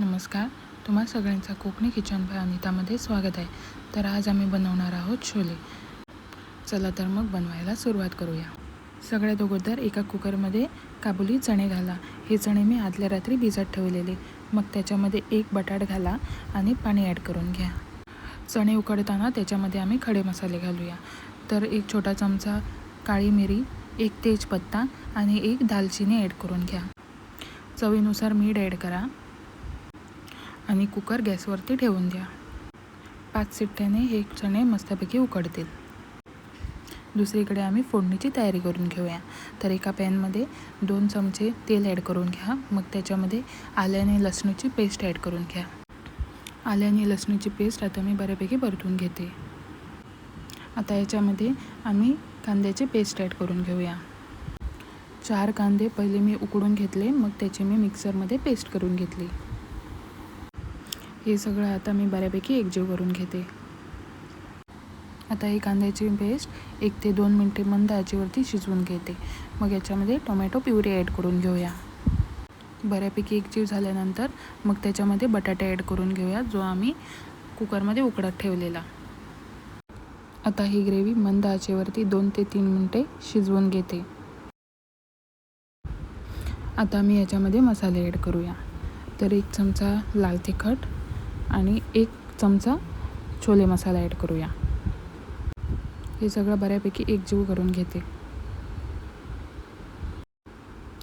नमस्कार. तुम्हा सगळ्यांचा कोकणी किचन बाय अनितामध्ये स्वागत आहे. तर आज आम्ही बनवणार आहोत छोले. चला तर मग बनवायला सुरुवात करूया. सगळ्यात अगोदर एका कुकरमध्ये काबुली चणे घाला. हे चणे मी आदल्या रात्री भिजत ठेवलेले. मग त्याच्यामध्ये एक बटाट घाला आणि पाणी ॲड करून घ्या. चणे उकडताना त्याच्यामध्ये आम्ही खडे मसाले घालूया. तर एक छोटा चमचा काळी मिरी एक तेजपत्ता आणि एक दालचिनी ॲड करून घ्या. चवीनुसार मीठ ॲड करा. आणि कुकर गॅसवरती ठेवून द्या. पाच शिट्ट्याने हे चणे मस्तपैकी उकडतील. दुसरीकडे आम्ही फोडणीची तयारी करून घेऊया. तर एका पॅनमध्ये दोन चमचे तेल ॲड करून घ्या. मग त्याच्यामध्ये आल्याने लसणीची पेस्ट ॲड करून घ्या. आल्याने लसणीची पेस्ट आता मी बऱ्यापैकी परतून घेते. आता याच्यामध्ये आम्ही कांद्याची पेस्ट ॲड करून घेऊया. चार कांदे पहिले मी उकडून घेतले. मग त्याची मी मिक्सरमध्ये पेस्ट करून घेतली. हे सगळं आता मी बऱ्यापैकी एकजीव करून घेते. आता ही कांद्याची पेस्ट एक ते दोन मिनटे मंद आचेवरती शिजवून घेते. मग याच्यामध्ये टोमॅटो प्युरी ॲड करून घेऊया. बऱ्यापैकी एकजीव झाल्यानंतर मग त्याच्यामध्ये बटाटे ॲड करून घेऊया जो आम्ही कुकरमध्ये उकडत ठेवलेला. आता ही ग्रेव्ही मंद आचेवरती दोन ते तीन मिनटे शिजवून घेते. आता मी याच्यामध्ये मसाले ॲड करूया. तर एक चमचा लाल तिखट आणि एक चमचा छोले मसाला ॲड करूया. हे सगळं बऱ्यापैकी एकजीव करून घेते.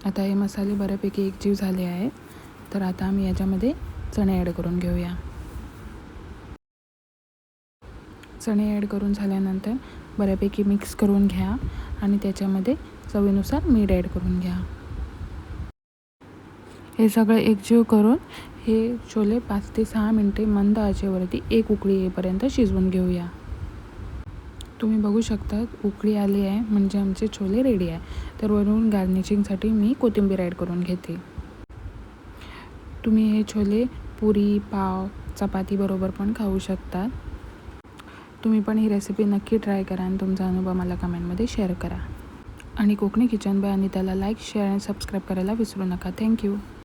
आता हे मसाले बऱ्यापैकी एकजीव झाले आहेत तर आता आम्ही याच्यामध्ये चणे ॲड करून घेऊया. चणे ॲड करून झाल्यानंतर बऱ्यापैकी मिक्स करून घ्या आणि त्याच्यामध्ये चवीनुसार मीठ ॲड करून घ्या. हे सगळं एकजीव करून हे छोले पाच ते सहा मिनटे मंद आचेवरती एक उकळी येईपर्यंत शिजवून घेऊया. तुम्ही बघू शकता उकळी आली आहे म्हणजे आमचे छोले रेडी आहे. तर वरून गार्निशिंगसाठी मी कोथिंबीर ॲड करून घेते. तुम्ही हे छोले पुरी पाव चपातीबरोबर पण खाऊ शकता. तुम्ही पण ही रेसिपी नक्की ट्राय करा आणि तुमचा अनुभव मला कमेंटमध्ये शेअर करा. आणि कोकणी किचन बाय आणि त्याला लाईक शेअर आणि सबस्क्राईब करायला विसरू नका. थँक्यू